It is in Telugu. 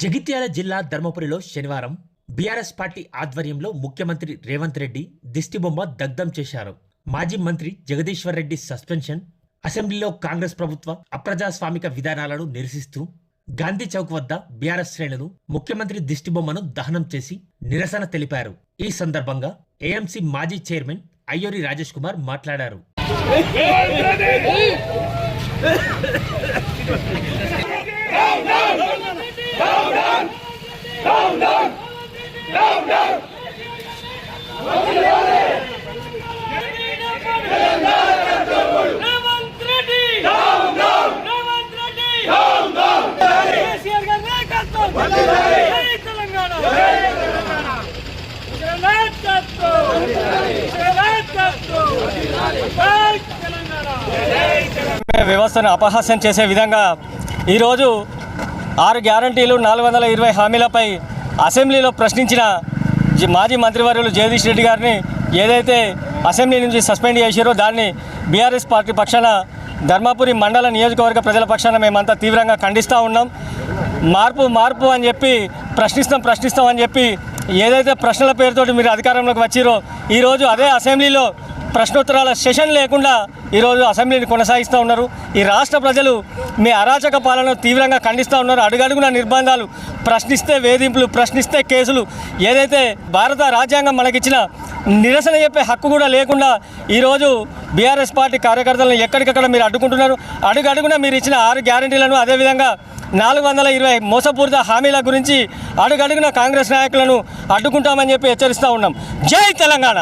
జగిత్యాల జిల్లా ధర్మపురిలో శనివారం బీఆర్ఎస్ పార్టీ ఆధ్వర్యంలో ముఖ్యమంత్రి రేవంత్ రెడ్డి దిష్టిబొమ్మ దగ్ధం చేశారు. మాజీ మంత్రి జగదీశ్వర్ రెడ్డి సస్పెన్షన్ అసెంబ్లీలో కాంగ్రెస్ ప్రభుత్వ అప్రజాస్వామిక విధానాలను నిరసిస్తూ గాంధీ చౌక్ వద్ద బీఆర్ఎస్ శ్రేణులు ముఖ్యమంత్రి దిష్టిబొమ్మను దహనం చేసి నిరసన తెలిపారు. ఈ సందర్భంగా ఏఎంసీ మాజీ చైర్మన్ అయ్యూరి రాజేష్ కుమార్ మాట్లాడారు రేవంత్ రెడ్డి రేవంత్ రెడ్డి కేసీఆర్ గారి నాయకత్వం జై తెలంగాణ నాయకత్వం నాయకత్వం జై తెలంగాణ వ్యవస్థను అపహాస్యం చేసే విధంగా ఈరోజు ఆరు గ్యారంటీలు నాలుగు వందల ఇరవై హామీలపై అసెంబ్లీలో ప్రశ్నించిన జి- మాజీ మంత్రివర్యులు జగదీష్ రెడ్డి గారిని ఏదైతే అసెంబ్లీ నుంచి సస్పెండ్ చేశారో దాన్ని బీఆర్ఎస్ పార్టీ పక్షాన ధర్మపురి మండల నియోజకవర్గ ప్రజల పక్షాన మేమంతా తీవ్రంగా ఖండిస్తూ ఉన్నాం మార్పు మార్పు అని చెప్పి ప్రశ్నిస్తాం ప్రశ్నిస్తాం అని చెప్పి ఏదైతే ప్రశ్నల పేరుతోటి మీరు అధికారంలోకి వచ్చిరో ఈరోజు అదే అసెంబ్లీలో ప్రశ్నోత్తరాల సెషన్ లేకుండా ఈరోజు అసెంబ్లీని కొనసాగిస్తూ ఉన్నారు. ఈ రాష్ట్ర ప్రజలు మీ అరాచక పాలన తీవ్రంగా ఖండిస్తూ ఉన్నారు. అడుగడుగున నిర్బంధాలు ప్రశ్నిస్తే వేధింపులు ప్రశ్నిస్తే కేసులు ఏదైతే భారత రాజ్యాంగం మనకిచ్చిన నిరసన చెప్పే హక్కు కూడా లేకుండా ఈరోజు బీఆర్ఎస్ పార్టీ కార్యకర్తలను ఎక్కడికక్కడ మీరు అడ్డుకుంటున్నారు. అడుగడుగున మీరు ఇచ్చిన ఆరు గ్యారంటీలను అదేవిధంగా నాలుగు వందల ఇరవై మోసపూరిత హామీల గురించి అడుగడుగున కాంగ్రెస్ నాయకులను అడ్డుకుంటామని చెప్పి హెచ్చరిస్తూ ఉన్నాం. జై తెలంగాణ!